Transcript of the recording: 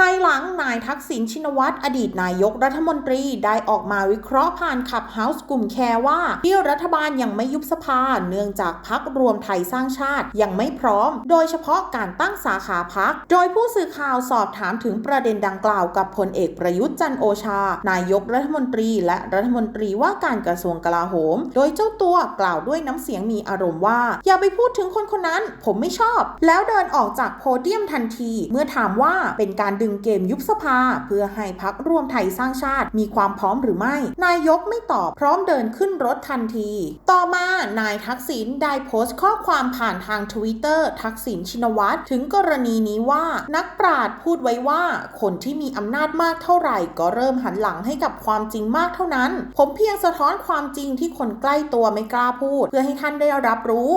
ภายหลังนายทักษิณชินวัตรอดีตนายกรัฐมนตรีได้ออกมาวิเคราะห์ผ่านขับเฮาส์กลุ่มแคร์ว่า ที่รัฐบาลยังไม่ยุบสภาเนื่องจากพักรวมไทยสร้างชาติยังไม่พร้อม โดยเฉพาะการตั้งสาขาพัก โดยผู้สื่อข่าวสอบถามถึงประเด็นดังกล่าวกับพลเอกประยุทธ์จันโอชา นายกรัฐมนตรี และรัฐมนตรีว่าการกระทรวงกลาโหม โดยเจ้าตัวกล่าวด้วยน้ำเสียงมีอารมณ์ว่า อย่าไปพูดถึงคนคนนั้น ผมไม่ชอบ แล้วเดินออกจากโพเดียมทันที เมื่อถามว่าเป็นการดึงเกมยุบสภา เพื่อให้พักร่วมไทยสร้างชาติ มีความพร้อมหรือไม่ นายกไม่ตอบพร้อมเดินขึ้นรถทันที ต่อมานายทักษิณได้โพสต์ข้อความผ่านทางทวิตเตอร์ทักษิณชินวัตรถึงกรณีนี้ว่านักปราชญ์พูดไว้ว่า คนที่มีอำนาจมากเท่าไหร่ ก็เริ่มหันหลังให้กับความจริงมากเท่านั้น ผมเพียงสะท้อนความจริงที่คนใกล้ตัวไม่กล้าพูด เพื่อให้ท่านได้รับรู้